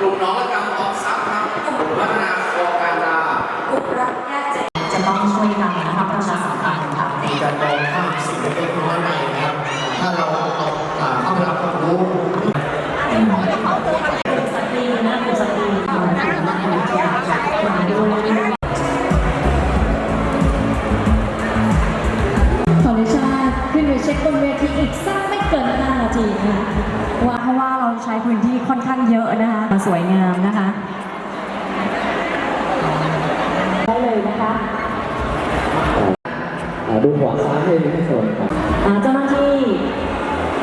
กลุ่มน้องกรรมออมทรัพย์ครับกลุ่มพัฒนาโครงการดากลุ่มรักแยกใจจะต้องช่วยกันนะครับประชาสัมพันธ์ค่ะในการมองข้ามสิ่งเล็กๆน้อยๆนะครับ ถ้าเราเอาเข้ารับความรู้เป็นหที่ขอสตรีนะคุณสตรีขอให้คุมาด้วยขออนุญาตขึ้นไปเช็คบนเวทีอีกสักไม่เกิน5นาทีค่ะว่าเพราะว่าเราใช้พื้นที่ค่อนข้างเยอะนะคะ สวยงามนะคะได้เลยนะคะอ่าดูหัวซ้ายให้ให้สวยครับอ่าเจ้าหน้าที่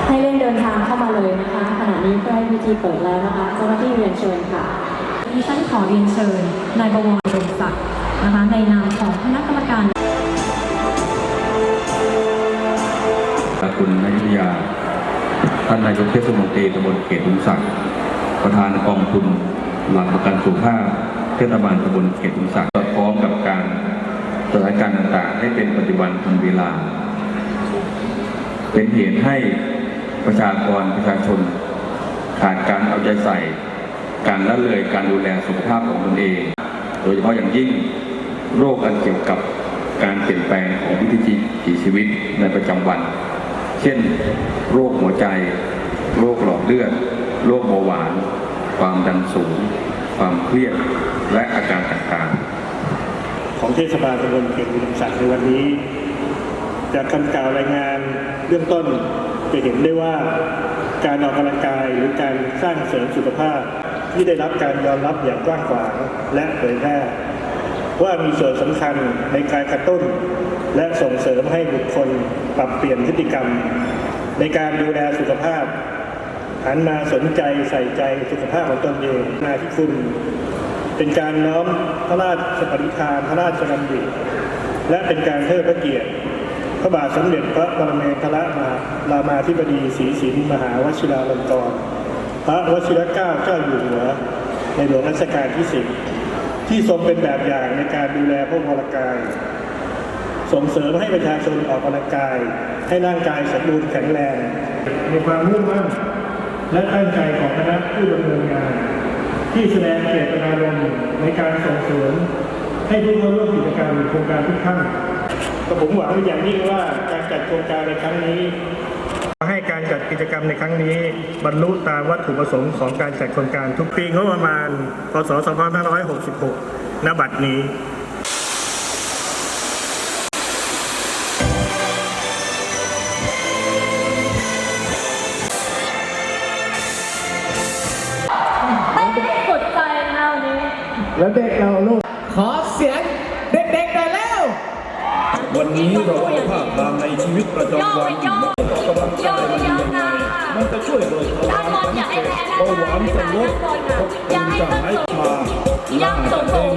ให้เร่งเดินทางเข้ามาเลยนะคะขณะนี้ใกล้พิธีเปิดแล้วนะคะเจ้าหน้าที่เรียนเชิญค่ะดิฉันขอเรียนเชิญนายบวรดมศักดิ์นะคะในนามของคณะกรรมการคุณนายยุทธยาท่านนายกเทศมนตรีตำบลเขตลุงศักดิ์ ประธานกองทุนหลักประกันสุขภาพเทศบาลตำบลเขตลุงศักดิ์สอดคล้องกับการสถานการณ์ต่างๆ ให้เป็นปัจจุบันทันเวลา เป็นเหตุให้ประชากรประชาชนขาดการเอาใจใส่ การละเลยการดูแลสุขภาพของตนเอง โดยเฉพาะอย่างยิ่งโรคอันเกี่ยวกับการเปลี่ยนแปลงของวิถีชีวิตในประจำวัน เช่น โรคหัวใจ โรคหลอดเลือด โรคเบาหวาน ความดันสูง ความเครียด และอาการต่างๆ ของเทศบาลตำบลเขตอุดมศักดิ์ในวันนี้ จากคำกล่าวรายงานเบื้องต้นจะเห็นได้ว่าการออกกำลังกายหรือการสร้างเสริมสุขภาพที่ได้รับการยอมรับอย่างกว้างขวางและเผยแพร่ว่ามีส่วนสำคัญในการกระตุ้น และส่งเสริมให้บุคคลปรับเปลี่ยนพฤติกรรม ในการดูแลสุขภาพ หันมาสนใจใส่ใจสุขภาพของตนเองนาที่คุณ เป็นการน้อมพระราชปณิธานพระราชดำริและเป็นการเทิดพระเกียรติ พระบาทสมเด็จพระปรเมนทรมารามาธิบดีศรีสินมหาวชิราลงกรณ์พระวชิรเกล้าเจ้าอยู่หัว ในหลวงรัชกาลที่สิบที่ทรงเป็นแบบอย่างในการดูแลพระวรกายส่งเสริมให้ประชาชนออกกำลังกาย ให้ร่างกายสมบูรณ์แข็งแรง มีความมุ่งมั่น และตั้งใจของคณะผู้ดำเนินงาน ที่แสดงเจตนารมณ์ในการส่งเสริมให้ผู้เข้าร่วมกิจกรรมโครงการทุกท่านก็ผมหวังอย่างยิ่งว่าการจัดโครงการในครั้งนี้ ให้การจัดกิจกรรมในครั้งนี้ บรรลุตามวัตถุประสงค์ของการจัดโครงการทุกปีงบประมาณพศ2566ณบัดนี้ แล้วเด็กเราลูก ขอเสียงเด็กๆหน่อยแล้ว วันนี้เราเอาภาพตามในชีวิตประจำวันย่อไปย่อกำลังใจมันดียังไงมันจะช่วยลดภาวะความเจ็บเบาหวานจะลดพบคุณจะหายมาหน้าจะเด้ง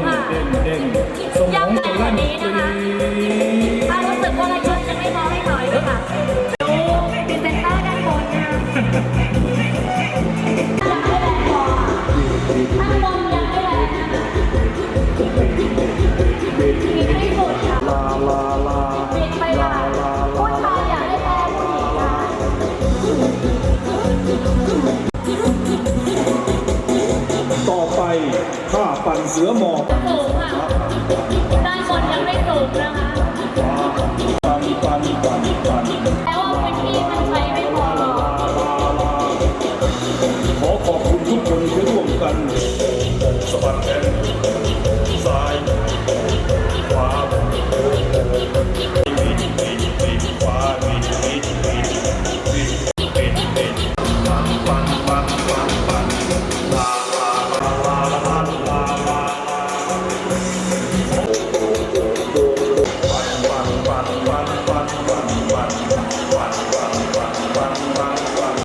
ข้าปั่นเสือหมอบสูงค่ะด้านบนยังไม่สูงนะคะปั่นปั่นปั่นปั่นแล้วพื้นที่มันใช้ไม่พอหรอกขอขอบคุณทุกคนที่ร่วมกันสะบัดแขน